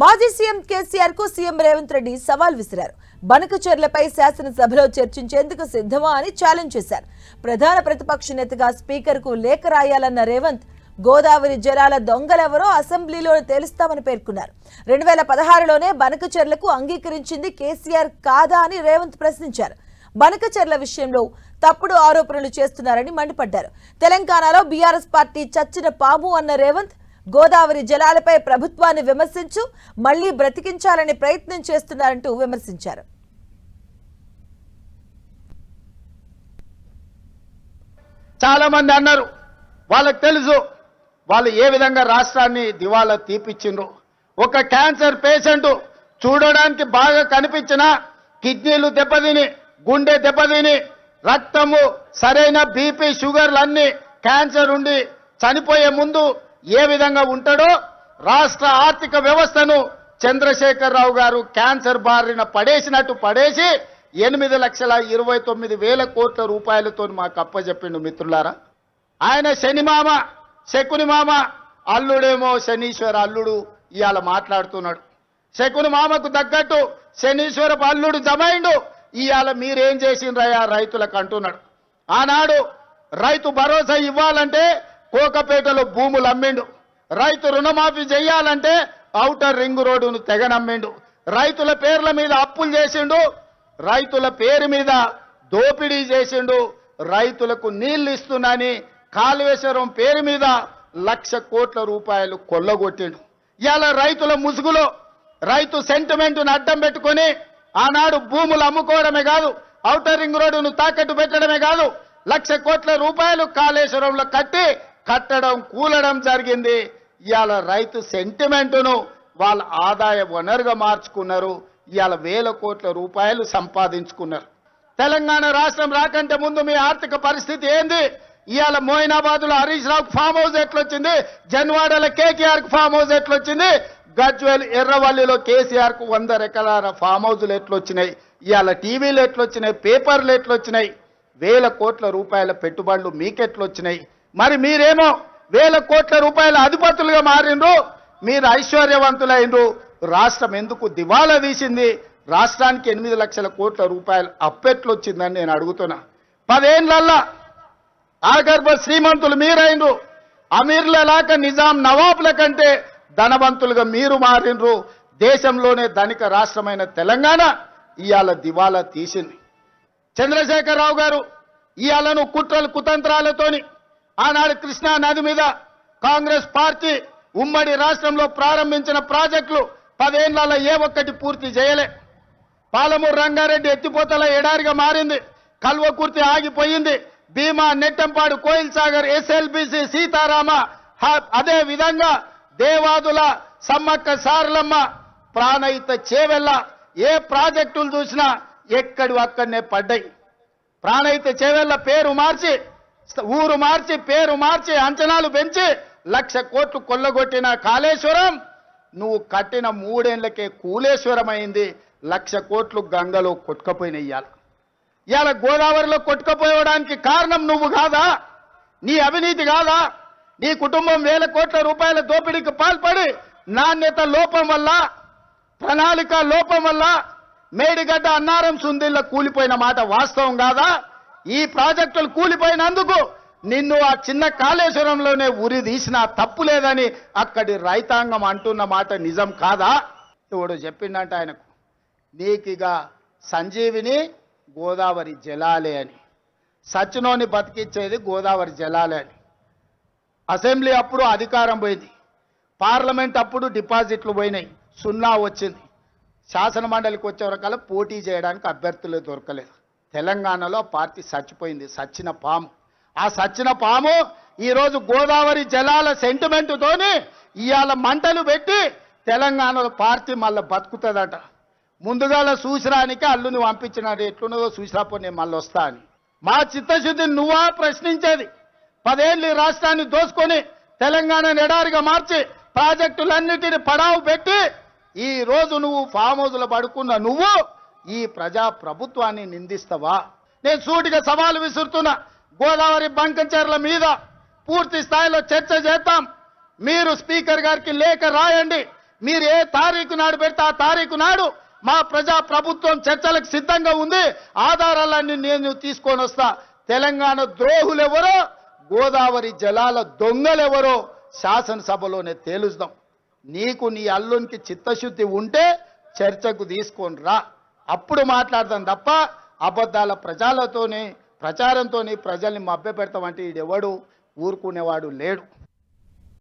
మాజీ సీఎం కేసీఆర్కు సీఎం రేవంత్ రెడ్డి సవాల్ విసిరారు. బనకచర్లపై శాసనసభలో చర్చించేందుకు సిద్ధమా అని ఛాలెంజ్ చేశారు. ప్రధాన ప్రతిపక్ష నేతగా స్పీకర్కు లేఖ రాయాలన్న రేవంత్ గోదావరి జలాల దొంగలెవరో అసెంబ్లీలో తేలుస్తామని పేర్కొన్నారు. రెండు వేల పదహారులోనే బనకచర్లకు అంగీకరించింది కేసీఆర్ కాదా అని రేవంత్ ప్రశ్నించారు. బనకచర్ల విషయంలో తప్పుడు ఆరోపణలు చేస్తున్నారని మండిపడ్డారు. తెలంగాణలో బీఆర్ఎస్ పార్టీ చచ్చిన పాము అన్న రేవంత్ గోదావరి జలాలపై ప్రభుత్వాన్ని విమర్శించు మళ్ళీ బ్రతికించాలని ప్రయత్నం చేస్తున్నారంటూ విమర్శించారు. చాలా మంది అన్నారు వాళ్ళకి తెలుసు వాళ్ళు ఏ విధంగా రాష్ట్రాన్ని దివాలా తీపిచ్చిండ్రు. ఒక క్యాన్సర్ పేషెంట్ చూడడానికి బాగా కనిపించిన కిడ్నీలు దెబ్బతిని గుండె దెబ్బతిని రక్తము సరైన బీపీ షుగర్లు అన్ని క్యాన్సర్ ఉండి చనిపోయే ముందు ఏ విధంగా ఉంటాడో రాష్ట్ర ఆర్థిక వ్యవస్థను చంద్రశేఖరరావు గారు క్యాన్సర్ బారిన పడేసినట్టు పడేసి ఎనిమిది లక్షల ఇరవై తొమ్మిది వేల కోట్ల రూపాయలతో మాకు అప్పచెప్పిండు మిత్రులారా. ఆయన శనిమామ శకుని మామ అల్లుడేమో శనీశ్వర అల్లుడు ఇవాళ మాట్లాడుతున్నాడు. శకుని మామకు తగ్గట్టు శనీశ్వర అల్లుడు జమైండు. ఇవాళ మీరేం చేసిండ్రయ్యా రైతులకు అంటున్నాడు. ఆనాడు రైతు భరోసా ఇవ్వాలంటే కోకపేటలో భూములు అమ్మిండు. రైతు రుణమాఫీ చేయాలంటే ఔటర్ రింగ్ రోడ్డును తెగనమ్మిండు. రైతుల పేర్ల మీద అప్పులు చేసిండు. రైతుల పేరు మీద దోపిడీ చేసిండు. రైతులకు నీళ్ళు ఇస్తున్నాని కాళేశ్వరం పేరు మీద లక్ష కోట్ల రూపాయలు కొల్లగొట్టిండు. ఇవాళ రైతుల ముసుగులో రైతు సెంటిమెంట్ను అడ్డం పెట్టుకొని ఆనాడు భూములు అమ్ముకోవడమే కాదు ఔటర్ రింగ్ రోడ్డును తాకట్టు పెట్టడమే కాదు లక్ష కోట్ల రూపాయలు కాళేశ్వరంలో కట్టి కట్టడం కూలడం జరిగింది. ఇవాళ రైతు సెంటిమెంటును వాళ్ళ ఆదాయ వనరుగా మార్చుకున్నారు. ఇవాళ వేల కోట్ల రూపాయలు సంపాదించుకున్నారు. తెలంగాణ రాష్ట్రం రాకంటే ముందు మీ ఆర్థిక పరిస్థితి ఏంది? ఇవాళ మోయినాబాద్లో హరీష్ రావు ఫామ్ హౌస్ ఎట్లొచ్చింది? జన్వాడలో కేకేఆర్కు ఫామ్ హౌస్ ఎట్లొచ్చింది? గజ్వేల్ ఎర్రవల్లిలో కేసీఆర్కు వంద ఎకరాల ఫామ్ హౌజులు ఎట్లొచ్చినాయి? ఇవాళ టీవీలు ఎట్లొచ్చినాయి? పేపర్లు ఎట్లొచ్చినాయి? వేల కోట్ల రూపాయల పెట్టుబడులు మీకెట్లొచ్చినాయి? మరి మీరేమో వేల కోట్ల రూపాయల అధిపతులుగా మారిండ్రు మీరు ఐశ్వర్యవంతులైనరు రాష్ట్రం ఎందుకు దివాలా తీసింది రాష్ట్రానికి ఎనిమిది లక్షల కోట్ల రూపాయలు అప్పెట్లొచ్చిందని నేను అడుగుతున్నా. పదేళ్ళల్లా ఆగర్భ శ్రీమంతులు మీరైనరు అమీర్ల లాక నిజాం నవాబుల కంటే ధనవంతులుగా మీరు మారినరు దేశంలోనే ధనిక రాష్ట్రమైన తెలంగాణ ఇవాళ దివాలా తీసింది. చంద్రశేఖరరావు గారు ఇవాళను కుట్రలు కుతంత్రాలతోని ఆనాడు కృష్ణా నది మీద కాంగ్రెస్ పార్టీ ఉమ్మడి రాష్ట్రంలో ప్రారంభించిన ప్రాజెక్టులు పదేళ్ళలో ఏ ఒక్కటి పూర్తి చేయలే. పాలమూరు రంగారెడ్డి ఎత్తిపోతల ఎడారిగా మారింది. కల్వకుర్తి ఆగిపోయింది. భీమా నెట్టంపాడు కోయిల్ సాగర్ ఎస్ఎల్బిసి సీతారామ అదే విధంగా దేవాదుల సమ్మక్క సారలమ్మ ప్రాణయిత చేవెళ్ళ ఏ ప్రాజెక్టులు చూసినా ఎక్కడి అక్కడనే పడ్డాయి. ప్రాణయిత చేవెళ్ళ పేరు మార్చి ఊరు మార్చి పేరు మార్చి అంచనాలు పెంచి లక్ష కోట్లు కొల్లగొట్టిన కాళేశ్వరం నువ్వు కట్టిన మూడేళ్ళకే కూలేశ్వరం అయింది లక్ష కోట్లు గంగలో కొట్టుకపోయిన ఇవాళ ఇవాళ గోదావరిలో కొట్టుకపోవడానికి కారణం నువ్వు కాదా? నీ అవినీతి కాదా? నీ కుటుంబం వేల కోట్ల రూపాయల దోపిడీకి పాల్పడి నాణ్యత లోపం వల్ల ప్రణాళిక లోపం వల్ల మేడిగడ్డ అన్నారం సుందిల్ల కూలిపోయిన మాట వాస్తవం కాదా? ఈ ప్రాజెక్టులు కూలిపోయినందుకు నిన్ను ఆ చిన్న కాళేశ్వరంలోనే ఉరి తీసిన తప్పు లేదని అక్కడి రైతాంగం అంటున్న మాట నిజం కాదా? ఇప్పుడు చెప్పిండంట ఆయనకు. నీకిగా సంజీవిని గోదావరి జలాలే అని. సచ్చినోని బతికిచ్చేది గోదావరి జలాలే అని. అసెంబ్లీ అప్పుడు అధికారం పోయింది. పార్లమెంట్ అప్పుడు డిపాజిట్లు పోయినాయి. సున్నా వచ్చింది. శాసన మండలికి వచ్చే వరకల్లా పోటీ చేయడానికి అభ్యర్థులు దొరకలేదు. తెలంగాణలో పార్టీ చచ్చిపోయింది సచ్చిన పాము. ఆ సచ్చిన పాము ఈరోజు గోదావరి జలాల సెంటిమెంటుతోని ఇవాళ మంటలు పెట్టి తెలంగాణలో పార్టీ మళ్ళీ బతుకుతుందట. ముందుగాల చూసిరానికి అల్లుని పంపించినాడు. ఎట్లున్నదో చూసిరాపో నేను మళ్ళీ వస్తా అని. మా చిత్తశుద్ధిని నువ్వా ప్రశ్నించేది? పదేళ్ళు రాష్ట్రాన్ని దోసుకొని తెలంగాణ ఎడారిగా మార్చి ప్రాజెక్టులన్నిటిని పడావు పెట్టి ఈ రోజు నువ్వు ఫామ్ హౌస్లో పడుకున్న నువ్వు ఈ ప్రజా ప్రభుత్వాన్ని నిందిస్తావా? నేను సూటిగా సవాలు విసురుతున్నా. గోదావరి బంకంచెర్ల మీద పూర్తి స్థాయిలో చర్చ చేద్దాం. మీరు స్పీకర్ గారికి లేఖ రాయండి. మీరు ఏ తారీఖు నాడు పెడితే ఆ తారీఖు నాడు మా ప్రజా ప్రభుత్వం చర్చలకు సిద్ధంగా ఉంది. ఆధారాలన్నీ నేను తీసుకొని వస్తా. తెలంగాణ ద్రోహులెవరో గోదావరి జలాల దొంగలెవరో శాసనసభలోనే తేలుస్తాం. నీకు నీ అల్లునికి చిత్తశుద్ధి ఉంటే చర్చకు తీసుకొని రా. అప్పుడు మాట్లాడదాం తప్ప అబద్ధాల ప్రజలతోనే ప్రచారంతోని ప్రజల్ని మభ్యపెడతామంటే ఈడెవడు? ఊరుకునేవాడు లేడు.